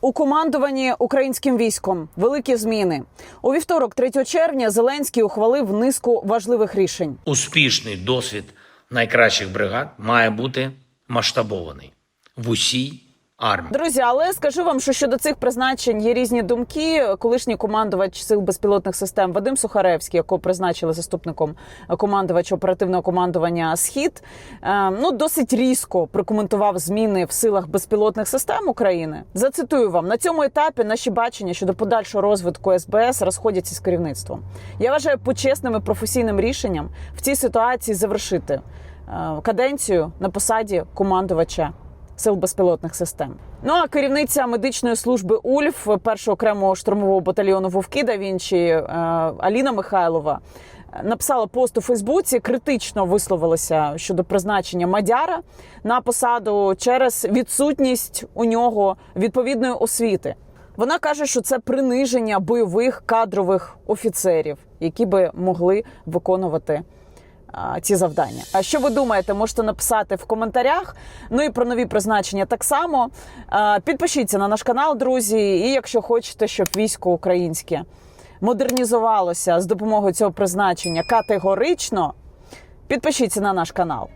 У командуванні українським військом великі зміни у вівторок, 3 червня, Зеленський ухвалив низку важливих рішень. Успішний досвід найкращих бригад має бути масштабований в усій армії. Друзі, але скажу вам, що щодо цих призначень є різні думки. Колишній командувач сил безпілотних систем Вадим Сухаревський, якого призначили заступником командувача оперативного командування Схід, е, ну досить різко прокоментував зміни в силах безпілотних систем України. Зацитую вам на цьому етапі наші бачення щодо подальшого розвитку СБС розходяться з керівництвом. Я вважаю почесним і професійним рішенням в цій ситуації завершити е, каденцію на посаді командувача сил безпілотних систем. Ну а керівниця медичної служби УЛЬФ першого окремого штурмового батальйону Вовки да Вінчі е, Аліна Михайлова написала пост у Фейсбуці, критично висловилася щодо призначення Мадяра на посаду через відсутність у нього відповідної освіти. Вона каже, що це приниження бойових кадрових офіцерів, які би могли виконувати ці завдання. А що ви думаєте, можете написати в коментарях. Ну і про нові призначення так само. Підпишіться на наш канал, друзі. І якщо хочете, щоб військо українське модернізувалося з допомогою цього призначення категорично, підпишіться на наш канал.